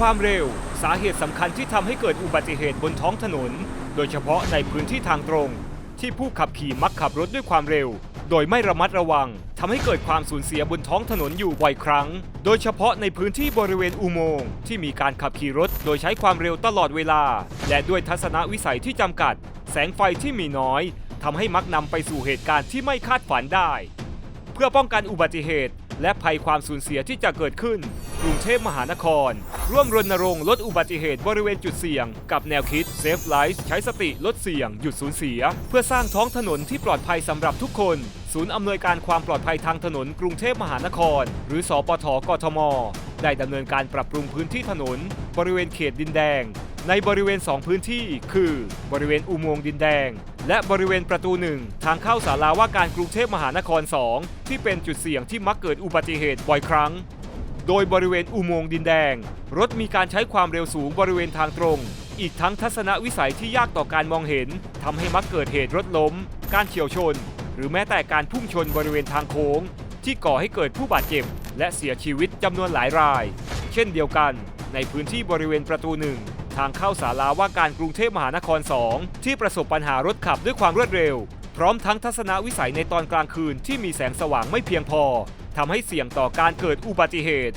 ความเร็ว สาเหตุสำคัญที่ทำให้เกิดอุบัติเหตุบนท้องถนน โดยเฉพาะในพื้นที่ทางตรง ที่ผู้ขับขี่มักขับรถด้วยความเร็ว โดยไม่ระมัดระวังทำให้เกิดความสูญเสียบนท้องถนนอยู่บ่อยครั้ง โดยเฉพาะในพื้นที่บริเวณอุโมงค์ที่มีการขับขี่รถโดยใช้ความเร็วตลอดเวลา และด้วยทัศนวิสัยที่จำกัด แสงไฟที่มีน้อยทำให้มักนำไปสู่เหตุการณ์ที่ไม่คาดฝันได้ เพื่อป้องกันอุบัติเหตุ และภัยความสูญเสียที่จะเกิดขึ้น กรุงเทพมหานคร ร่วมรณรงค์ลดอุบัติเหตุบริเวณจุดเสี่ยง กับแนวคิด Safe Life ใช้สติลดเสี่ยง หยุดสูญเสีย เพื่อสร้างท้องถนนที่ปลอดภัยสำหรับทุกคน ศูนย์อำนวยการความปลอดภัยทางถนนกรุงเทพมหานคร หรือสปทกทม ได้ดำเนินการปรับปรุงพื้นที่ถนน บริเวณเขตดินแดง ในบริเวณ 2 พื้นที่ คือบริเวณอุโมงค์ดินแดง และบริเวณประตูหนึ่งทางเข้าศาลาว่าการกรุงเทพมหานคร 2 ที่เป็นจุดเสี่ยงที่มักเกิดอุบัติเหตุบ่อยครั้ง โดยบริเวณอุโมงค์ดินแดง รถมีการใช้ความเร็วสูงบริเวณทางตรง อีกทั้งทัศนวิสัยที่ยากต่อการมองเห็นทำให้มักเกิดเหตุรถล้ม การเฉียวชน หรือแม้แต่การพุ่งชนบริเวณทางโค้ง ที่ก่อให้เกิดผู้บาดเจ็บ และเสียชีวิตจำนวนหลายราย เช่นเดียวกัน ในพื้นที่บริเวณประตูหนึ่งทางเข้าศาลาว่าการกรุงเทพมหานคร 2 ที่ประสบปัญหารถขับด้วยความรวดเร็ว พร้อมทั้งทัศนวิสัยในตอนกลางคืนที่มีแสงสว่างไม่เพียงพอ ทำให้เสี่ยงต่อการเกิดอุบัติเหตุ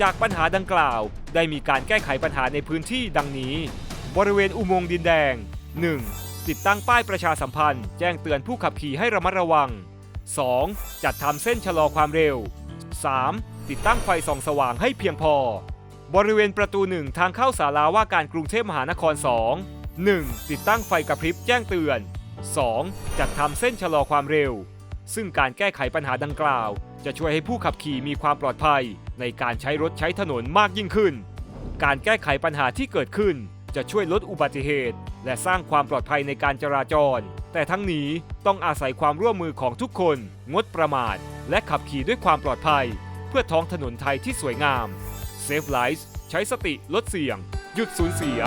จากปัญหาดังกล่าว ได้มีการแก้ไขปัญหาในพื้นที่ดังนี้ บริเวณอุโมงค์ดินแดง 1. ติดตั้งป้ายประชาสัมพันธ์ แจ้งเตือนผู้ขับขี่ให้ระมัดระวัง 2. จัดทำเส้นชะลอความเร็ว 3. ติดตั้งไฟส่องสว่างให้เพียงพอ บริเวณประตูหนึ่งทางเข้าศาลาว่าการกรุงเทพมหานคร 2 1. ติดตั้งไฟกระพริบแจ้งเตือน 2. จัดทำเส้นชะลอความเร็ว ซึ่งการแก้ไขปัญหาดังกล่าว จะช่วยให้ผู้ขับขี่มีความปลอดภัย ในการใช้รถใช้ถนนมากยิ่งขึ้น การแก้ไขปัญหาที่เกิดขึ้น จะช่วยลดอุบัติเหตุ และสร้างความปลอดภัยในการจราจร แต่ทั้งนี้ต้องอาศัยความร่วมมือของทุกคน งดประมาท และขับขี่ด้วยความปลอดภัย เพื่อท้องถนนไทยที่สวยงาม Safe Life ใช้สติลดเสี่ยง หยุดสูญเสีย